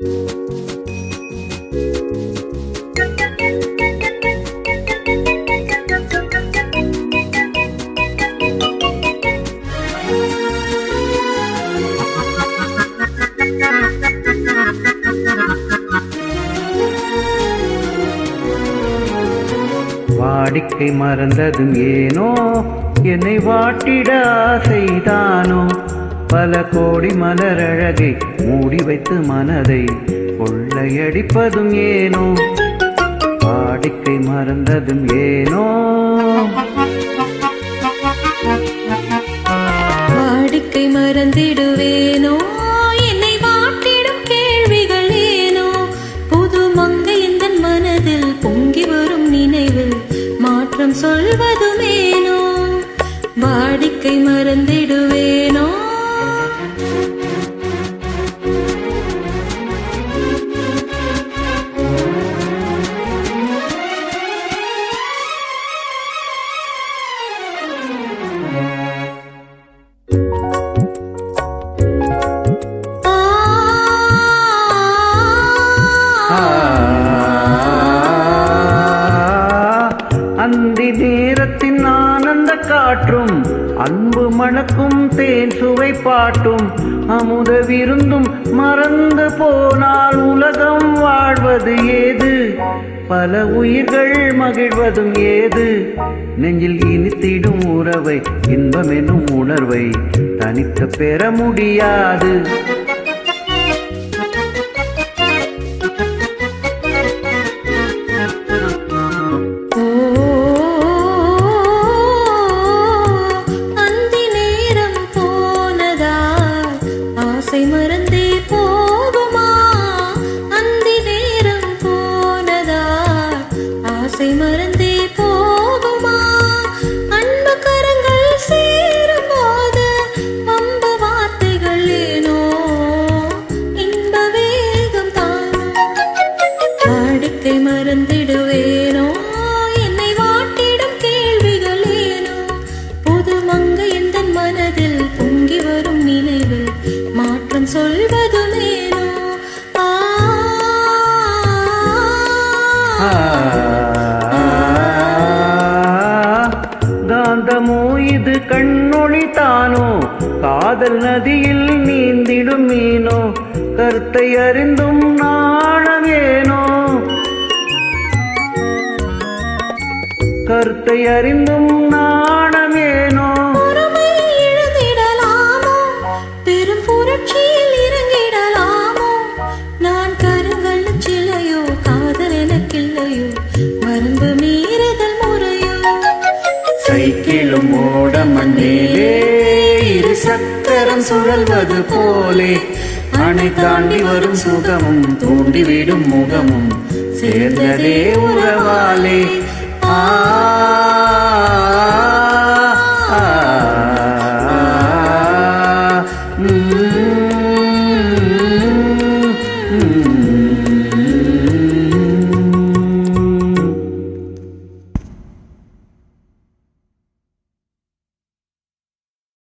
வாடிக்கை மறந்ததும் ஏனோ? என்னை வாட்டிட ஆசைதானோ பல கோடி மலரழகை மூடி வைத்து மனதை கொள்ளையடிப்பதும் ஏனோ? வாடிக்கை மறந்ததும் ஏனோ? வாடிக்கை மறந்திடுவேனோ? என்னை வாட்டிடும் கேள்விகள் ஏனோ? புது மங்கை இந்த மனதில் பொங்கி வரும் நினைவில் மாற்றம் சொல்வதுமேனோ வாடிக்கை மறந்திடுவேனோ? காற்றும் அன்பு மணக்கும் தேன் சுவை பாட்டும் அமுத விருந்தும் மறந்து போனால் உலகம் வாழ்வது ஏது? பல உயிர்கள் மகிழ்வதும் ஏது? நெஞ்சில் இனித்திடும் உறவை இன்பமெனும் உணர்வை தனித்து பெற முடியாது. காந்தமோ இது கண்ணொளி தானோ? காதல் நதியில் நீந்திடும் மீனோ? கருத்தை அறிந்தும் நாணவேனோ கருத்தை அறிந்தும் இழந்திடலாமோ? பெரும் புரட்சியில் சுழல்வது போலே. அணை தாண்டி வரும் சுகமும் தூண்டிவிடும் முகமும் சேர்ந்ததே உறவாலே. ஆ